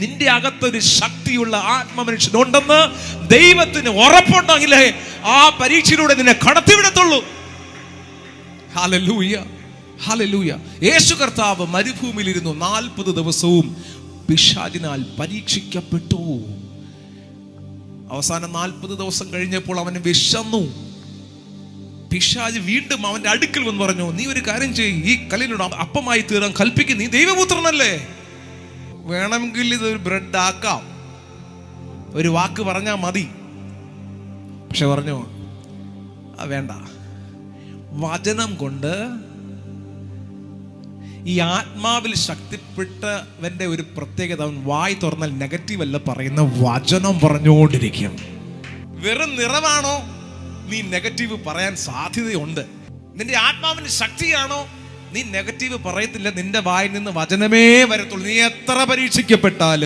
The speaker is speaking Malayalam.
നിന്റെ അകത്തൊരു ശക്തിയുള്ള ആത്മമനുഷ്യനുണ്ടെന്ന് ദൈവത്തിന് ഉറപ്പുണ്ടെങ്കിലേ ആ പരീക്ഷയിലൂടെ നിന്നെ കടത്തിവിടത്തുള്ളൂ ഹാലലൂയ ഹാലലൂയ യേശു കർത്താവ് മരുഭൂമിയിലിരുന്നു നാൽപ്പത് ദിവസവും പിശാചിനാൽ പരീക്ഷിക്കപ്പെട്ടു. അവസാനം നാൽപ്പത് ദിവസം കഴിഞ്ഞപ്പോൾ അവന് വിശന്നു. പിശാജ് വീണ്ടും അവന്റെ അടുക്കൽ വന്ന് പറഞ്ഞു നീ ഒരു കാര്യം ചെയ്യ് ഈ കല്ലിനോട് അപ്പമായി തീരാൻ കൽപ്പിക്കും നീ ദൈവപുത്രനല്ലേ? വേണമെങ്കിൽ ഇതൊരു ബ്രെഡ് ആക്കാം. ഒരു വാക്ക് പറഞ്ഞാൽ മതി. പക്ഷെ പറഞ്ഞു? വേണ്ട. വചനം കൊണ്ട് ഈ ആത്മാവിൽ ശക്തിപ്പെട്ടവന്റെ ഒരു പ്രത്യേകത അവൻ വായി തുറന്നാൽ നെഗറ്റീവ് അല്ല പറയുന്ന വചനം പറഞ്ഞുകൊണ്ടിരിക്കും. വെറും നിറവാണോ? നീ നെഗറ്റീവ് പറയാൻ സാധ്യതയുണ്ട്. നിന്റെ ആത്മാവിന്റെ ശക്തിയാണോ? നീ നെഗറ്റീവ് പറയത്തില്ല നിന്റെ വായിൽ നിന്ന് വചനമേ വരത്തുള്ളൂ. നീ എത്ര പരീക്ഷിക്കപ്പെട്ടാലും